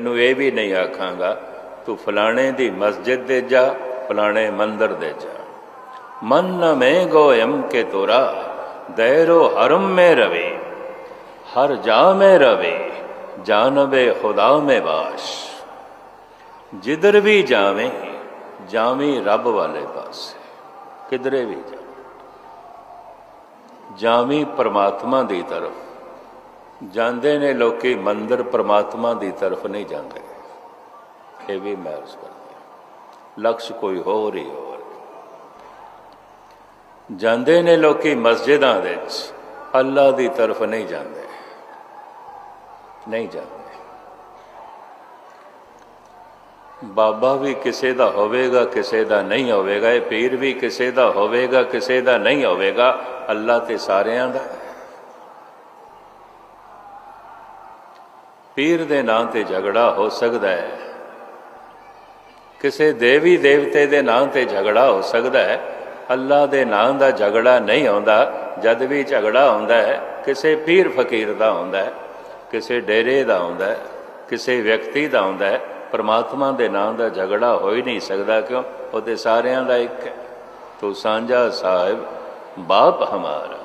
ਤੈਨੂੰ ਇਹ ਵੀ ਨਹੀਂ ਆਖਾਂਗਾ, ਤੂੰ ਫਲਾਣੇ ਦੀ ਮਸਜਿਦ ਦੇ ਜਾ, ਫਲਾਣੇ ਮੰਦਰ ਦੇ ਜਾ। ਮਨ ਨ ਮੈਂ ਗੋਇਮ ਕੇ ਤੋਰਾ, ਦੈਰੋ ਹਰਮ ਮੇ ਰਵੇ। ਹਰ ਜਾ ਮੇ ਰਵੇ, ਜਾਨਵੇ ਖੁਦਾ ਮੇ ਬਾਸ਼। ਜਿੱਧਰ ਵੀ ਜਾਵੇਂ ਜਾਵੇਂ ਰੱਬ ਵਾਲੇ ਪਾਸੇ। ਕਿਧਰੇ ਵੀ ਜਾ ਜਾਵੀਂ ਪ੍ਰਮਾਤਮਾ ਦੀ ਤਰਫ। ਜਾਂਦੇ ਨੇ ਲੋਕੀ, ਮੰਦਰ ਪ੍ਰਮਾਤਮਾ ਦੀ ਤਰਫ ਨਹੀਂ ਜਾਂਦੇ। ਇਹ ਵੀ ਮਹਿਰਸ ਕਰਦੇ ਲਕਸ਼ ਕੋਈ ਹੋਰ ਹੀ ਹੋਰ। ਜਾਂਦੇ ਨੇ ਲੋਕੀ ਮਸਜਿਦਾਂ ਦੇ ਵਿੱਚ, ਅੱਲਾ ਦੀ ਤਰਫ ਨਹੀਂ ਜਾਂਦੇ। ਨਹੀਂ ਜਾਂਦੇ। ਬਾਬਾ ਵੀ ਕਿਸੇ ਦਾ ਹੋਵੇਗਾ, ਕਿਸੇ ਦਾ ਨਹੀਂ ਹੋਵੇਗਾ, ਇਹ ਪੀਰ ਵੀ ਕਿਸੇ ਦਾ ਹੋਵੇਗਾ, ਕਿਸੇ ਦਾ ਨਹੀਂ ਹੋਵੇਗਾ, ਅੱਲਾ ਤੇ ਸਾਰਿਆਂ ਦਾ ਹੈ। ਪੀਰ ਦੇ ਨਾਂ ਤੇ ਝਗੜਾ ਹੋ ਸਕਦਾ ਹੈ। ਕਿਸੇ ਦੇਵੀ ਦੇਵਤੇ ਦੇ ਨਾਂ ਤੇ ਝਗੜਾ ਹੋ ਸਕਦਾ ਹੈ। ਅੱਲਾ ਦੇ ਨਾਂ ਦਾ ਝਗੜਾ ਨਹੀਂ ਆਉਂਦਾ, ਜਦ ਵੀ ਝਗੜਾ ਆਉਂਦਾ ਹੈ, ਕਿਸੇ ਪੀਰ ਫਕੀਰ ਦਾ ਆਉਂਦਾ ਹੈ, ਕਿਸੇ ਡੇਰੇ ਦਾ ਆਉਂਦਾ ਹੈ, ਕਿਸੇ ਵਿਅਕਤੀ ਦਾ ਆਉਂਦਾ ਹੈ, ਪਰਮਾਤਮਾ ਦੇ ਨਾਂ ਦਾ ਝਗੜਾ ਹੋ ਹੀ ਨਹੀਂ ਸਕਦਾ ਕਿਉਂ? ਉਹ ਤੇ ਸਾਰਿਆਂ ਦਾ ਇੱਕ ਹੈ। ਤੂੰ ਸਾਂਝਾ ਸਾਹਿਬ, ਬਾਪ ਹਮਾਰਾ।